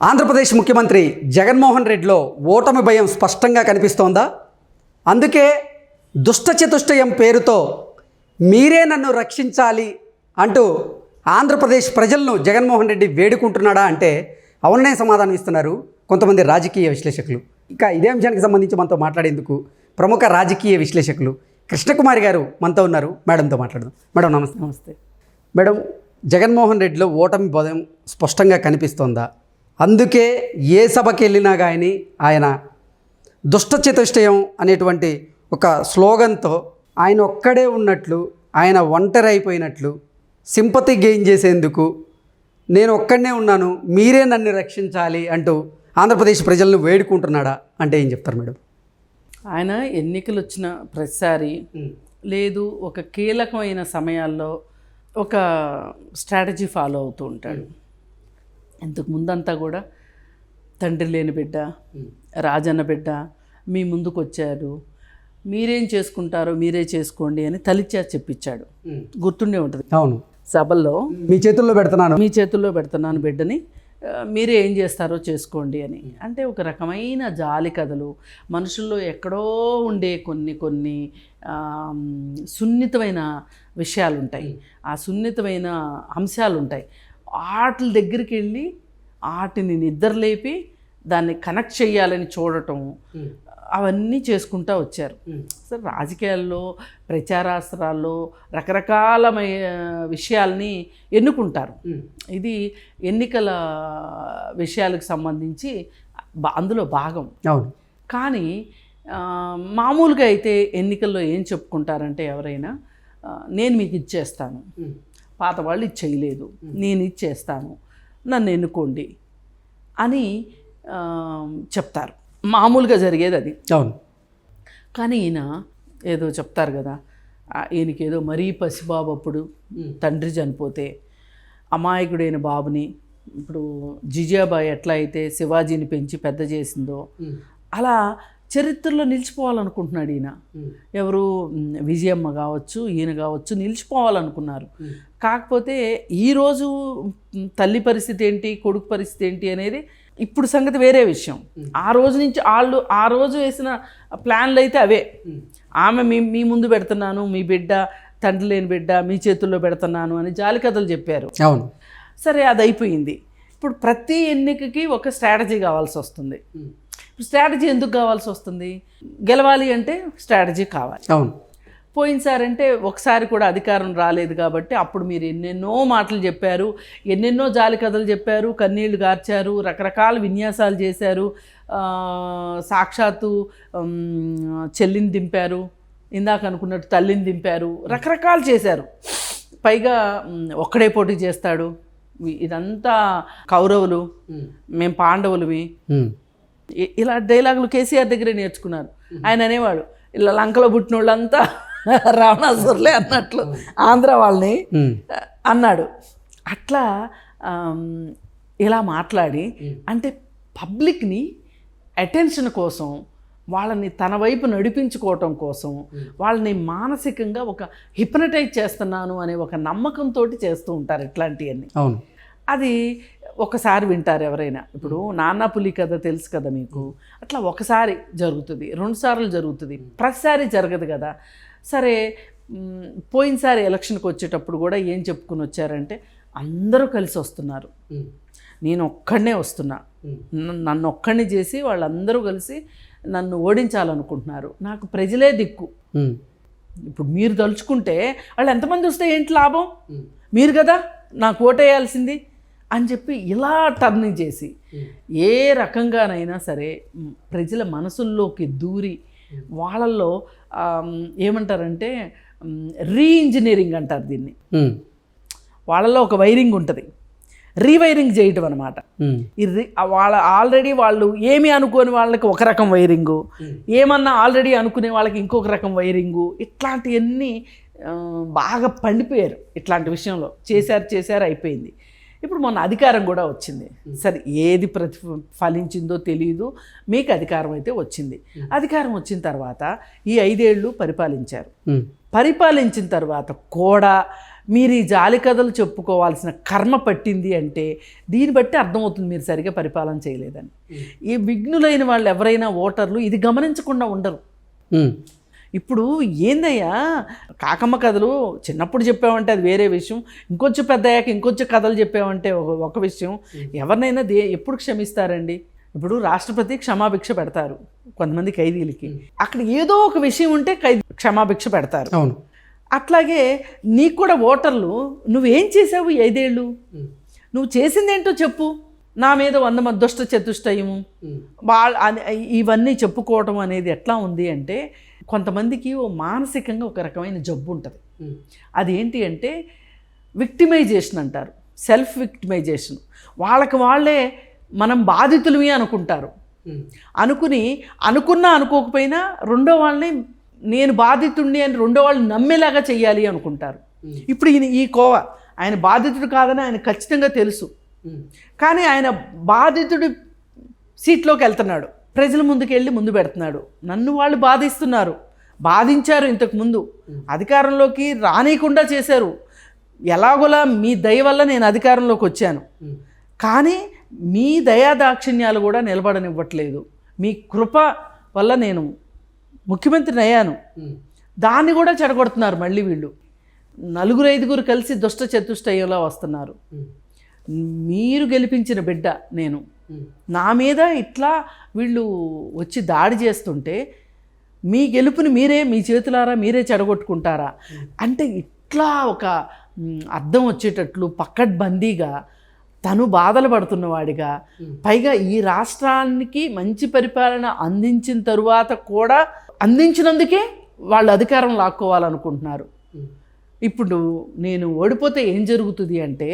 ఆంధ్రప్రదేశ్ ముఖ్యమంత్రి జగన్మోహన్ రెడ్డిలో ఓటమి భయం స్పష్టంగా కనిపిస్తోందా? అందుకే దుష్ట చతుష్టయం పేరుతో మీరే నన్ను రక్షించాలి అంటూ ఆంధ్రప్రదేశ్ ప్రజలను జగన్మోహన్ రెడ్డి వేడుకుంటున్నాడా అంటే అవుననే సమాధానం ఇస్తున్నారు కొంతమంది రాజకీయ విశ్లేషకులు. ఇక ఇదే అంశానికి సంబంధించి మనతో మాట్లాడేందుకు ప్రముఖ రాజకీయ విశ్లేషకులు కృష్ణకుమారి గారు మనతో ఉన్నారు. మేడంతో మాట్లాడదాం. మేడం నమస్తే. నమస్తే. మేడం జగన్మోహన్ రెడ్డిలో ఓటమి భయం స్పష్టంగా కనిపిస్తోందా? అందుకే ఏ సభకి వెళ్ళినా కానీ ఆయన దుష్ట చతుష్టయం అనేటువంటి ఒక స్లోగన్తో ఆయన ఒక్కడే ఉన్నట్లు ఆయన ఒంటరి అయిపోయినట్లు సింపతి గెయిన్ చేసేందుకు నేను ఒక్కడనే ఉన్నాను మీరే నన్ను రక్షించాలి అంటూ ఆంధ్రప్రదేశ్ ప్రజలను వేడుకుంటున్నాడా అంటే ఏం చెప్తారు మేడం? ఆయన ఎన్నికలు వచ్చిన ప్రతిసారి లేదు ఒక కీలకమైన సమయాల్లో ఒక స్ట్రాటజీ ఫాలో అవుతూ ఉంటాడు. ఇంతకు ముందంతా కూడా తండ్రి లేని బిడ్డ రాజన్న బిడ్డ మీ ముందుకు వచ్చారు మీరేం చేసుకుంటారో మీరే చేసుకోండి అని తలిచా చెప్పించాడు. గుర్తుండే ఉంటుంది. అవును. సభల్లో మీ చేతుల్లో పెడుతున్నాను. మీ చేతుల్లో పెడుతున్నాను బిడ్డని మీరే ఏం చేస్తారో చేసుకోండి అని. అంటే ఒక రకమైన జాలి కథలు. మనుషుల్లో ఎక్కడో ఉండే కొన్ని కొన్ని సున్నితమైన విషయాలు ఉంటాయి ఆ సున్నితమైన అంశాలు ఉంటాయి వాటి దగ్గరికి వెళ్ళి వాటిని నిద్రలేపి దాన్ని కనెక్ట్ చేయాలని చూడటం అవన్నీ చేసుకుంటూ వచ్చారు. అసలు రాజకీయాల్లో ప్రచారాస్త్రాల్లో రకరకాలమైన విషయాల్ని ఎన్నుకుంటారు. ఇది ఎన్నికల విషయాలకు సంబంధించి అందులో భాగం. అవును. కానీ మామూలుగా అయితే ఎన్నికల్లో ఏం చెప్పుకుంటారంటే ఎవరైనా నేను మీకు ఇచ్చేస్తాను పాత వాళ్ళు ఇది చేయలేదు. నేను ఇచ్చేస్తాను నన్ను ఎన్నుకోండి అని చెప్తారు. మామూలుగా జరిగేది అది. అవును. కానీ ఈయన ఏదో చెప్తారు కదా ఈయనకేదో మరీ పసిబాబు అప్పుడు తండ్రి చనిపోతే అమాయకుడైన బాబుని ఇప్పుడు జిజియాబాయి ఎట్లా అయితే శివాజీని పెంచి పెద్ద చేసిందో అలా చరిత్రలో నిలిచిపోవాలనుకుంటున్నాడు ఈయన. ఎవరు? విజయమ్మ కావచ్చు ఈయన కావచ్చు నిలిచిపోవాలనుకున్నారు. కాకపోతే ఈరోజు తల్లి పరిస్థితి ఏంటి కొడుకు పరిస్థితి ఏంటి అనేది ఇప్పుడు సంగతి వేరే విషయం. ఆ రోజు నుంచి వాళ్ళు ఆ రోజు వేసిన ప్లాన్లు అయితే అవే. ఆమె మీ మీ ముందు పెడుతున్నాను మీ బిడ్డ తండ్రి లేని బిడ్డ మీ చేతుల్లో పెడుతున్నాను అని జాలి కథలు చెప్పారు. అవును. సరే అది అయిపోయింది. ఇప్పుడు ప్రతి ఎన్నికకి ఒక స్ట్రాటజీ కావాల్సి వస్తుంది. స్ట్రాటజీ ఎందుకు కావాల్సి వస్తుంది? గెలవాలి అంటే స్ట్రాటజీ కావాలి. అవును. పోయినసారి అంటే ఒకసారి కూడా అధికారం రాలేదు కాబట్టి అప్పుడు మీరు ఎన్నెన్నో మాటలు చెప్పారు ఎన్నెన్నో జాలి కథలు చెప్పారు కన్నీళ్ళు గార్చారు రకరకాల విన్యాసాలు చేశారు సాక్షాత్తు చెల్లిని దింపారు ఇందాక అనుకున్నట్టు తల్లిని దింపారు రకరకాలు చేశారు. పైగా ఒక్కడే పోటీ చేస్తాడు. ఇదంతా కౌరవులు మేము పాండవులవి. ఇలా డైలాగులు కేసీఆర్ దగ్గరే నేర్చుకున్నారు ఆయన అనేవాడు ఇలా లంకలో పుట్టిన వాళ్ళంతా రావణాసురులే అన్నట్లు ఆంధ్ర వాళ్ళని. అన్నాడు. అట్లా ఇలా మాట్లాడి అంటే పబ్లిక్ని అటెన్షన్ కోసం వాళ్ళని తన వైపు నడిపించుకోవటం కోసం వాళ్ళని మానసికంగా ఒక హిప్నటైజ్ చేస్తున్నాను అనే ఒక నమ్మకంతో చేస్తూ ఉంటారు ఇట్లాంటివన్నీ. అవును. అది ఒకసారి వింటారు ఎవరైనా. ఇప్పుడు నాన్న పులి కథ తెలుసు కదా మీకు? అట్లా ఒకసారి జరుగుతుంది. రెండు సార్లు జరుగుతుంది. ప్రతిసారి జరగదు కదా. సరే పోయినసారి ఎలక్షన్కి వచ్చేటప్పుడు కూడా ఏం చెప్పుకుని వచ్చారంటే అందరూ కలిసి వస్తున్నారు. నేను ఒక్కడనే వస్తున్నా. నన్ను- ఒక్కడిని చేసి వాళ్ళందరూ కలిసి నన్ను ఓడించాలనుకుంటున్నారు. నాకు ప్రజలే దిక్కు. ఇప్పుడు మీరు తలుచుకుంటే వాళ్ళు ఎంతమంది వస్తే ఏంటి లాభం? మీరు కదా నాకు ఓటేయాల్సింది. అని చెప్పి ఇలా టర్నింగ్ చేసి ఏ రకంగానైనా సరే ప్రజల మనసుల్లోకి దూరి వాళ్ళల్లో ఏమంటారంటే రీఇంజనీరింగ్ అంటారు దీన్ని. వాళ్ళలో ఒక వైరింగ్ ఉంటుంది. రీవైరింగ్ చేయటం అనమాట రి- వాళ్ళ ఆల్రెడీ వాళ్ళు ఏమి అనుకోని వాళ్ళకి ఒక రకం వైరింగు ఏమన్నా ఆల్రెడీ అనుకునే వాళ్ళకి ఇంకొక రకం వైరింగు ఇట్లాంటివన్నీ బాగా పండిపోయారు ఇట్లాంటి విషయంలో. చేశారు చేశారు అయిపోయింది. ఇప్పుడు మొన్న అధికారం కూడా వచ్చింది. సరే ఏది ప్రతి ఫలించిందో తెలియదు మీకు అధికారం అయితే వచ్చింది. అధికారం వచ్చిన తర్వాత ఈ ఐదేళ్ళు పరిపాలించారు. పరిపాలించిన తర్వాత కూడా మీరు ఈ జాలి కథలు చెప్పుకోవాల్సిన కర్మ పట్టింది అంటే దీన్ని బట్టి అర్థమవుతుంది మీరు సరిగా పరిపాలన చేయలేదని. ఈ విఘ్నులైన వాళ్ళు ఎవరైనా ఓటర్లు ఇది గమనించకుండా ఉండరు. ఇప్పుడు ఏందయ్యా? కాకమ్మ కథలు చిన్నప్పుడు చెప్పామంటే అది వేరే విషయం. ఇంకొంచెం పెద్ద అయ్యాక ఇంకొంచెం కథలు చెప్పామంటే ఒక- విషయం. ఎవరినైనా దే ఎప్పుడు క్షమిస్తారండి? ఇప్పుడు రాష్ట్రపతి క్షమాభిక్ష పెడతారు కొంతమంది ఖైదీలకి. అక్కడ ఏదో ఒక విషయం ఉంటే ఖైదీ క్షమాభిక్ష పెడతారు. అవును. అట్లాగే నీకు కూడా ఓటర్లు నువ్వేం చేసావు ఐదేళ్ళు? నువ్వు చేసిందేంటో చెప్పు. నా మీద వంద మంది దుష్ట చతుష్టయము వాళ్ళ ఇవన్నీ చెప్పుకోవటం అనేది ఎట్లా ఉంది అంటే కొంతమందికి ఓ మానసికంగా ఒక రకమైన జబ్బు ఉంటుంది. అదేంటి అంటే విక్టిమైజేషన్ అంటారు. Self victimisation. వాళ్ళకి వాళ్ళే మనం బాధితులవి అనుకుంటారు. అనుకుని అనుకున్నా అనుకోకపోయినా రెండో వాళ్ళని నేను బాధితుడిని అని రెండో వాళ్ళు నమ్మేలాగా చెయ్యాలి అనుకుంటారు. ఇప్పుడు ఈయన ఈ కోవ ఆయన బాధితుడు కాదని ఆయన ఖచ్చితంగా తెలుసు. కానీ ఆయన బాధితుడి సీట్లోకి వెళ్తున్నాడు. ప్రజల ముందుకు వెళ్ళి ముందు పెడుతున్నాడు. నన్ను వాళ్ళు బాధిస్తున్నారు. బాధించారు ఇంతకు ముందు. అధికారంలోకి రానియకుండా చేశారు. ఎలాగోలా మీ దయ వల్ల నేను అధికారంలోకి వచ్చాను. కానీ మీ దయా దాక్షిణ్యాలు కూడా నిలబడనివ్వట్లేదు. మీ కృప వల్ల నేను ముఖ్యమంత్రిని అయ్యాను. దాన్ని కూడా చెడగొడుతున్నారు మళ్ళీ వీళ్ళు. నలుగురు ఐదుగురు కలిసి దుష్ట చతుష్టయంలో వస్తున్నారు. మీరు గెలిపించిన బిడ్డ నేను. నా మీద ఇట్లా వీళ్ళు వచ్చి దాడి చేస్తుంటే మీ గెలుపుని మీరే మీ చేతులారా మీరే చెడగొట్టుకుంటారా? అంటే ఇట్లా ఒక అర్థం వచ్చేటట్లు పక్కడ్బందీగా తను బాధలు పడుతున్నవాడిగా పైగా ఈ రాష్ట్రానికి మంచి పరిపాలన అందించిన తరువాత కూడా అందించినందుకే వాళ్ళు అధికారం లాక్కోవాలనుకుంటున్నారు. ఇప్పుడు నేను ఓడిపోతే ఏం జరుగుతుంది అంటే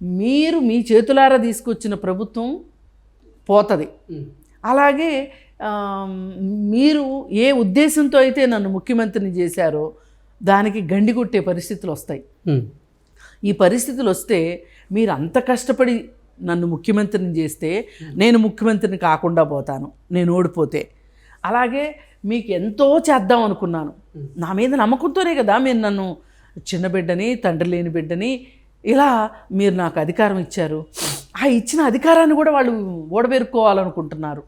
మీరు మీ చేతులారా తీసుకొచ్చిన ప్రభుత్వం పోతుంది. అలాగే మీరు ఏ ఉద్దేశంతో అయితే నన్ను ముఖ్యమంత్రిని చేశారో దానికి గండి కొట్టే పరిస్థితులు వస్తాయి. ఈ పరిస్థితులు వస్తే మీరు అంత కష్టపడి నన్ను ముఖ్యమంత్రిని చేస్తే నేను ముఖ్యమంత్రిని కాకుండా పోతాను నేను ఓడిపోతే. అలాగే మీకు ఎంతో చేద్దాం అనుకున్నాను. నా మీద నమ్మకంతోనే కదా మీరు నన్ను చిన్న బిడ్డని తండ్రి లేని బిడ్డని ఇలా మీరు నాకు అధికారం ఇచ్చారు. ఆ ఇచ్చిన అధికారాన్ని కూడా వాళ్ళు ఓడబెరుక్కోవాలనుకుంటున్నారు.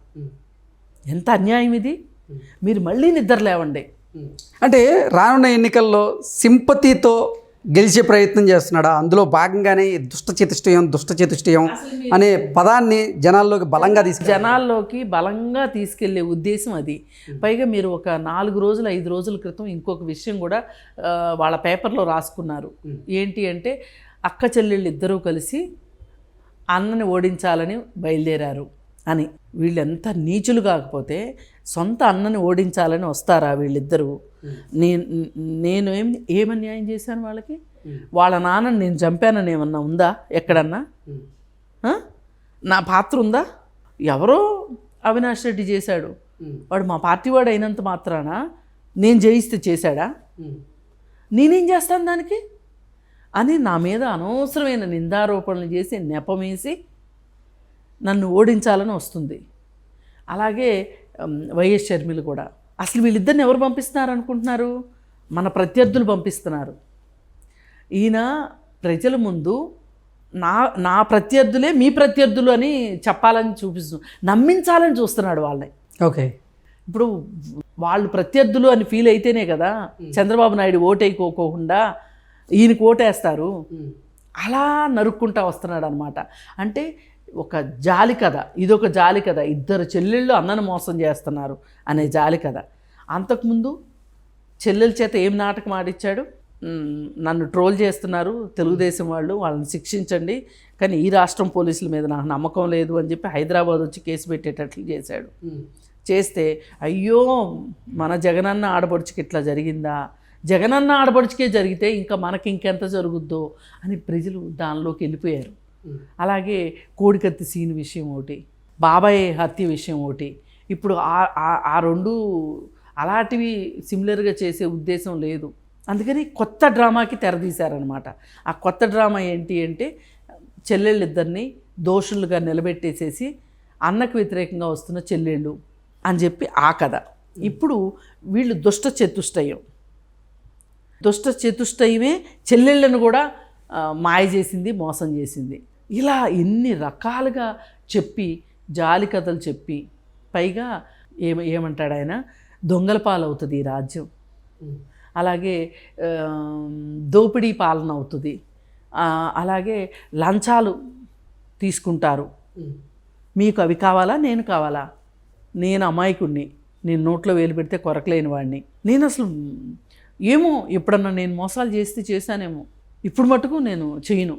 ఎంత అన్యాయం ఇది? మీరు మళ్ళీ నిద్ర లేవండి. అంటే రానున్న ఎన్నికల్లో సింపతితో గెలిచే ప్రయత్నం చేస్తున్నాడా? అందులో భాగంగానే దుష్ట చతుష్టయం దుష్ట చతుష్టయం అనే పదాన్ని జనాల్లోకి బలంగా తీసుకు జనాల్లోకి బలంగా తీసుకెళ్ళే ఉద్దేశం అది. పైగా మీరు ఒక నాలుగు రోజులు ఐదు రోజుల క్రితం ఇంకొక విషయం కూడా వాళ్ళ పేపర్లో రాసుకున్నారు. ఏంటి అంటే అక్క చెల్లెళ్ళు ఇద్దరూ కలిసి అన్నని ఓడించాలని బయలుదేరారు అని. వీళ్ళెంత నీచులు కాకపోతే సొంత అన్నని ఓడించాలని వస్తారా వీళ్ళిద్దరూ? నేను నేను ఏం ఏమన్యాయం చేశాను వాళ్ళకి? వాళ్ళ నాన్నని నేను చంపానని ఏమన్నా ఉందా ఎక్కడన్నా? నా పాత్ర ఉందా? ఎవరో అవినాష్ రెడ్డి చేశాడు. వాడు మా పార్టీ వాడు అయినంత మాత్రాన? నేను జయిస్తే చేశాడా? నేనేం చేస్తాను దానికి? అని నా మీద అనవసరమైన నిందారోపణలు చేసి నెపమేసి నన్ను ఓడించాలని వస్తుంది. అలాగే వైఎస్ షర్మిల కూడా. అసలు వీళ్ళిద్దరిని ఎవరు పంపిస్తున్నారు అనుకుంటున్నారు మన ప్రత్యర్థులు పంపిస్తున్నారు. ఈయన ప్రజల ముందు నా నా ప్రత్యర్థులే మీ ప్రత్యర్థులు అని చెప్పాలని చూపిస్తు నమ్మించాలని చూస్తున్నాడు వాళ్ళని. ఓకే. ఇప్పుడు వాళ్ళు ప్రత్యర్థులు అని ఫీల్ అయితేనే కదా చంద్రబాబు నాయుడు ఓటైకోకోకుండా ఈయనకి ఓటేస్తారు. అలా నరుక్కుంటా వస్తున్నాడు అనమాట అంటే ఒక జాలి కథ ఇదొక జాలి కథ. ఇద్దరు చెల్లెళ్ళు అన్నను మోసం చేస్తున్నారు అనే జాలి కథ. అంతకుముందు చెల్లెల చేత ఏం నాటకం ఆడిచ్చాడు? నన్ను ట్రోల్ చేస్తున్నారు తెలుగుదేశం వాళ్ళు వాళ్ళని శిక్షించండి కానీ ఈ రాష్ట్రం పోలీసుల మీద నాకు నమ్మకం లేదు అని చెప్పి హైదరాబాద్ వచ్చి కేసు పెట్టేటట్లు చేశాడు. చేస్తే అయ్యో మన జగనన్న ఆడపడుచుకి ఇట్లా జరిగిందా? జగనన్న ఆడపడుచుకే జరిగితే ఇంకా మనకి ఇంకెంత జరుగుద్దో అని ప్రజలు దానిలోకి వెళ్ళిపోయారు. అలాగే కోడికత్తి సీన్ విషయం ఒకటి బాబాయ్ హత్య విషయం ఒకటి. ఇప్పుడు ఆ- ఆ- రెండు అలాంటివి సిమిలర్గా చేసే ఉద్దేశం లేదు. అందుకని కొత్త డ్రామాకి తెరదీశారనమాట ఆ కొత్త డ్రామా ఏంటి అంటే చెల్లెళ్ళిద్దరిని దోషులుగా నిలబెట్టేసేసి అన్నకు వ్యతిరేకంగా వస్తున్న చెల్లెళ్ళు అని చెప్పి ఆ కథ. ఇప్పుడు వీళ్ళు దుష్ట చతుష్టయం. దుష్ట చతుష్టయమే చెల్లెళ్ళను కూడా మాయ చేసింది మోసం చేసింది. ఇలా ఎన్ని రకాలుగా చెప్పి జాలి కథలు చెప్పి పైగా ఏమ ఏమంటాడు ఆయన? దొంగల పాలవుతుంది ఈ రాజ్యం. అలాగే దోపిడీ పాలన అవుతుంది. అలాగే లంచాలు తీసుకుంటారు. మీకు అవి కావాలా? నేను కావాలా? నేను అమాయకుడిని నేను నోట్లో వేలు పెడితే కొరకలేని వాడిని నేను అసలు ఏమో ఎప్పుడన్నా నేను మోసాలు చేస్తే చేశానేమో. ఇప్పుడు మటుకు నేను చేయను.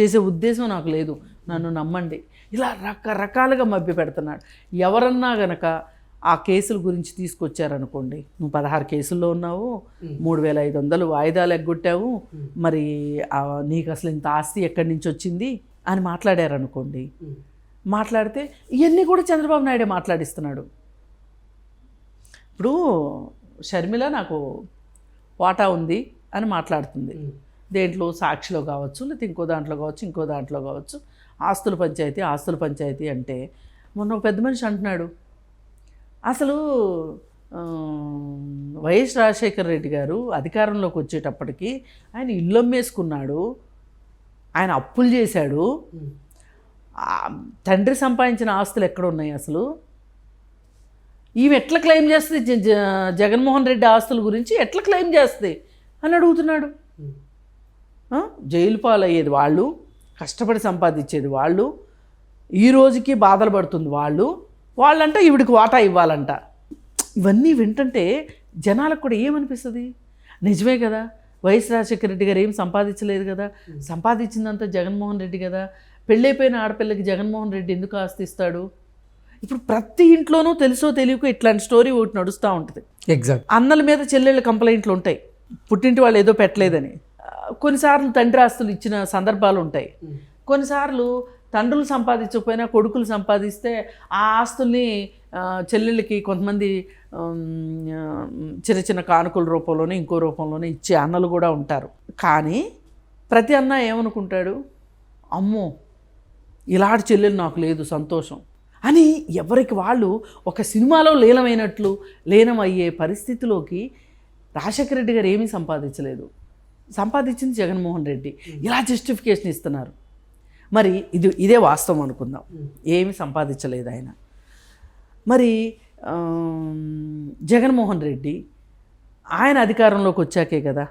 చేసే ఉద్దేశం నాకు లేదు. నన్ను నమ్మండి. ఇలా రకరకాలుగా మభ్య పెడుతున్నాడు. ఎవరన్నా గనక ఆ కేసుల గురించి తీసుకొచ్చారనుకోండి. నువ్వు పదహారు కేసుల్లో ఉన్నావు మూడు వేల ఐదు వందలు వాయిదాలు ఎగ్గొట్టావు. మరి నీకు అసలు ఇంత ఆస్తి ఎక్కడి నుంచి వచ్చింది అని మాట్లాడారనుకోండి. మాట్లాడితే ఇవన్నీ కూడా చంద్రబాబు నాయుడే మాట్లాడిస్తున్నాడు. ఇప్పుడు షర్మిల నాకు వాటా ఉంది అని మాట్లాడుతుంది. దేంట్లో సాక్షిలో కావచ్చు లేకపోతే ఇంకో దాంట్లో కావచ్చు ఇంకో దాంట్లో కావచ్చు. ఆస్తుల పంచాయతీ ఆస్తుల పంచాయతీ అంటే మొన్న ఒక పెద్ద మనిషి అంటున్నాడు. అసలు వైఎస్ రాజశేఖర రెడ్డి గారు అధికారంలోకి వచ్చేటప్పటికి ఆయన ఇల్లు అమ్మేసుకున్నాడు ఆయన అప్పులు చేశాడు. తండ్రి సంపాదించిన ఆస్తులు ఎక్కడ ఉన్నాయి అసలు? ఈమె ఎట్లా క్లెయిమ్ చేస్తుంది? జ- జగన్మోహన్ రెడ్డి ఆస్తుల గురించి ఎట్లా క్లెయిమ్ చేస్తుంది? అని అడుగుతున్నాడు. జైలు పాలయ్యేది వాళ్ళు కష్టపడి సంపాదించేది వాళ్ళు ఈ రోజుకి బాధలు పడుతుంది వాళ్ళు వాళ్ళంట ఈవిడికి వాటా ఇవ్వాలంట. ఇవన్నీ వింటుంటే జనాలకు కూడా ఏమనిపిస్తుంది? నిజమే కదా వైఎస్ రాజశేఖర రెడ్డి గారు ఏం సంపాదించలేదు కదా సంపాదించిందంతా జగన్మోహన్ రెడ్డి కదా పెళ్ళైపోయిన ఆడపిల్లకి జగన్మోహన్ రెడ్డి ఎందుకు ఆస్తిస్తాడు? ఇప్పుడు ప్రతి ఇంట్లోనూ తెలుసో తెలియకో ఇట్లాంటి స్టోరీ ఒకటి నడుస్తూ ఉంటుంది. ఎగ్జాక్ట్ అన్నల మీద చెల్లెళ్ళ కంప్లైంట్లు ఉంటాయి. పుట్టింటి వాళ్ళు ఏదో పెట్టలేదని. కొన్నిసార్లు తండ్రి ఆస్తులు ఇచ్చిన సందర్భాలు ఉంటాయి. కొన్నిసార్లు తండ్రులు సంపాదించకపోయినా కొడుకులు సంపాదిస్తే ఆ ఆస్తుల్ని చెల్లెళ్ళకి కొంతమంది చిన్న చిన్న కానుకల రూపంలోనే ఇంకో రూపంలోనే ఇచ్చే అన్నలు కూడా ఉంటారు. కానీ ప్రతి అన్న ఏమనుకుంటాడు? అమ్మో ఇలాంటి చెల్లెలు నాకు లేదు సంతోషం. అని ఎవరికి వాళ్ళు ఒక సినిమాలో లీనమైనట్లు లీనమయ్యే పరిస్థితిలోకి రాజశేఖర రెడ్డి గారు ఏమీ సంపాదించలేదు. సంపాదించింది జగన్మోహన్ రెడ్డి. ఇలా జస్టిఫికేషన్ ఇస్తున్నారు. మరి ఇది ఇదే వాస్తవం అనుకుందాం. ఏమీ సంపాదించలేదు ఆయన. మరి జగన్మోహన్ రెడ్డి ఆయన అధికారంలోకి వచ్చాకే కదా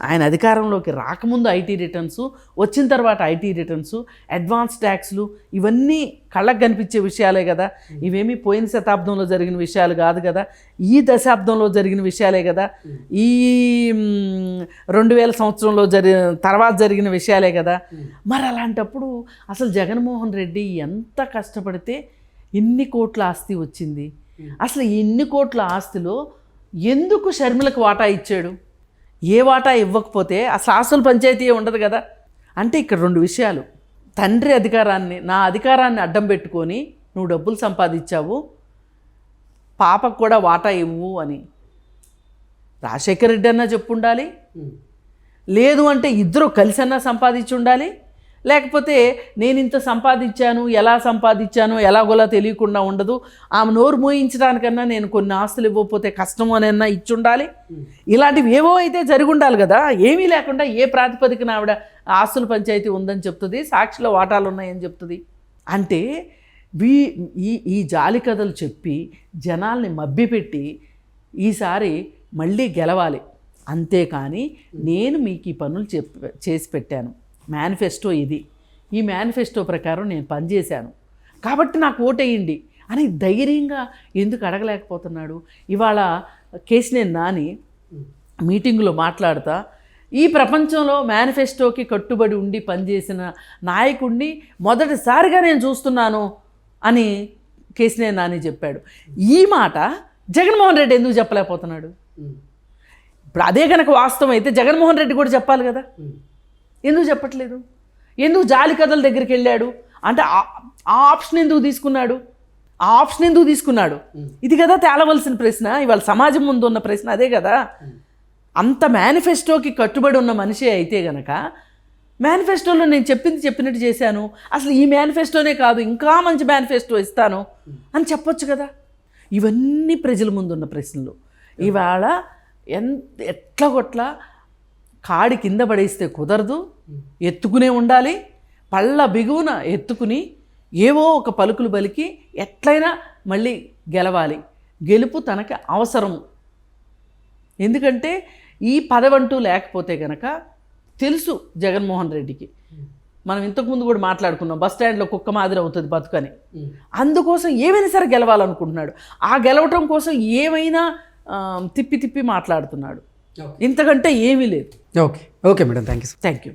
ఆయన అధికారంలోకి రాకముందు ఐటీ రిటర్న్స్ వచ్చిన తర్వాత ఐటీ రిటర్న్స్ అడ్వాన్స్ ట్యాక్స్లు ఇవన్నీ కళ్ళకు కనిపించే విషయాలే కదా. ఇవేమీ పోయిన శతాబ్దంలో జరిగిన విషయాలు కాదు కదా. ఈ దశాబ్దంలో జరిగిన విషయాలే కదా. ఈ రెండు వేల సంవత్సరంలో జరి తర్వాత జరిగిన విషయాలే కదా. మరి అలాంటప్పుడు అసలు జగన్మోహన్ రెడ్డి ఎంత కష్టపడితే ఎన్ని కోట్ల ఆస్తి వచ్చింది. అసలు ఇన్ని ఎన్ని కోట్ల ఆస్తిలో ఎందుకు షర్మిలకు వాటా ఇచ్చాడు? ఏ వాటా ఇవ్వకపోతే అసలు ఆస్తుల పంచాయతీ ఉండదు కదా. అంటే ఇక్కడ రెండు విషయాలు. తండ్రి అధికారాన్ని నా అధికారాన్ని అడ్డం పెట్టుకొని నువ్వు డబ్బులు సంపాదించావు పాపకు కూడా వాటా ఇవ్వు అని. రాజశేఖర రెడ్డి అన్నా చెప్పు ఉండాలి లేదు అంటే ఇద్దరు కలిసన్నా సంపాదించి ఉండాలి. లేకపోతే నేను ఇంత సంపాదించాను ఎలా సంపాదించాను ఎలాగోలా తెలియకుండా ఉండదు. ఆమె నోరు మోయించడానికన్నా నేను కొన్ని ఆస్తులు ఇవ్వకపోతే కష్టమో అనన్నా ఇచ్చి ఉండాలి ఇలాంటివి ఏవో అయితే జరిగి ఉండాలి కదా. ఏమీ లేకుండా ఏ ప్రాతిపదికన ఆవిడ ఆస్తుల పంచాయతీ ఉందని చెప్తుంది సాక్షిలో వాటాలు ఉన్నాయని చెప్తుంది. అంటే వీ ఈ ఈ జాలి కథలు చెప్పి జనాల్ని మబ్బిపెట్టి ఈసారి మళ్ళీ గెలవాలి. అంతేకాని నేను మీకు ఈ పనులు చెప్ చేసి పెట్టాను. మేనిఫెస్టో ఇది. ఈ మేనిఫెస్టో ప్రకారం నేను పనిచేశాను. కాబట్టి నాకు ఓటేయండి అని ధైర్యంగా ఎందుకు అడగలేకపోతున్నాడు? ఇవాళ కేసినేని నాని మీటింగులో మాట్లాడుతా ఈ ప్రపంచంలో మేనిఫెస్టోకి కట్టుబడి ఉండి పనిచేసిన నాయకుడిని మొదటిసారిగా నేను చూస్తున్నాను అని కేసినేని నాని చెప్పాడు. ఈ మాట జగన్మోహన్ రెడ్డి ఎందుకు చెప్పలేకపోతున్నాడు? ఇప్పుడు అదే కనుక వాస్తవం అయితే జగన్మోహన్ రెడ్డి కూడా చెప్పాలి కదా? ఎందుకు చెప్పట్లేదు? ఎందుకు జాలి కథల దగ్గరికి వెళ్ళాడు? అంటే ఆ- ఆప్షన్ ఎందుకు తీసుకున్నాడు? ఆ ఆప్షన్ ఎందుకు తీసుకున్నాడు? ఇది కదా తేలవలసిన ప్రశ్న. ఇవాళ సమాజం ముందు ఉన్న ప్రశ్న అదే కదా. అంత మేనిఫెస్టోకి కట్టుబడి ఉన్న మనిషి అయితే గనక మేనిఫెస్టోలో నేను చెప్పింది చెప్పినట్టు చేశాను. అసలు ఈ మేనిఫెస్టోనే కాదు ఇంకా మంచి మేనిఫెస్టో ఇస్తాను అని చెప్పొచ్చు కదా. ఇవన్నీ ప్రజల ముందున్న ప్రశ్నలు. ఇవాళ ఎంత ఎట్లా కొట్లా కాడి కింద పడేస్తే కుదరదు. ఎత్తుకునే ఉండాలి. పళ్ళ బిగువున ఎత్తుకుని ఏవో ఒక పలుకులు పలికి ఎట్లయినా మళ్ళీ గెలవాలి. గెలుపు తనకి అవసరం ఎందుకంటే ఈ పదవంటూ లేకపోతే కనుక తెలుసు జగన్మోహన్ రెడ్డికి. మనం ఇంతకుముందు కూడా మాట్లాడుకున్నాం బస్ స్టాండ్లో కుక్క మాదిరి అవుతుంది బతుకని. అందుకోసం ఏమైనా సరే గెలవాలనుకుంటున్నాడు. ఆ గెలవటం కోసం ఏమైనా తిప్పి తిప్పి మాట్లాడుతున్నాడు. ఇంతకంటే ఏమీ లేదు. Okay. Okay madam. Thank you thank you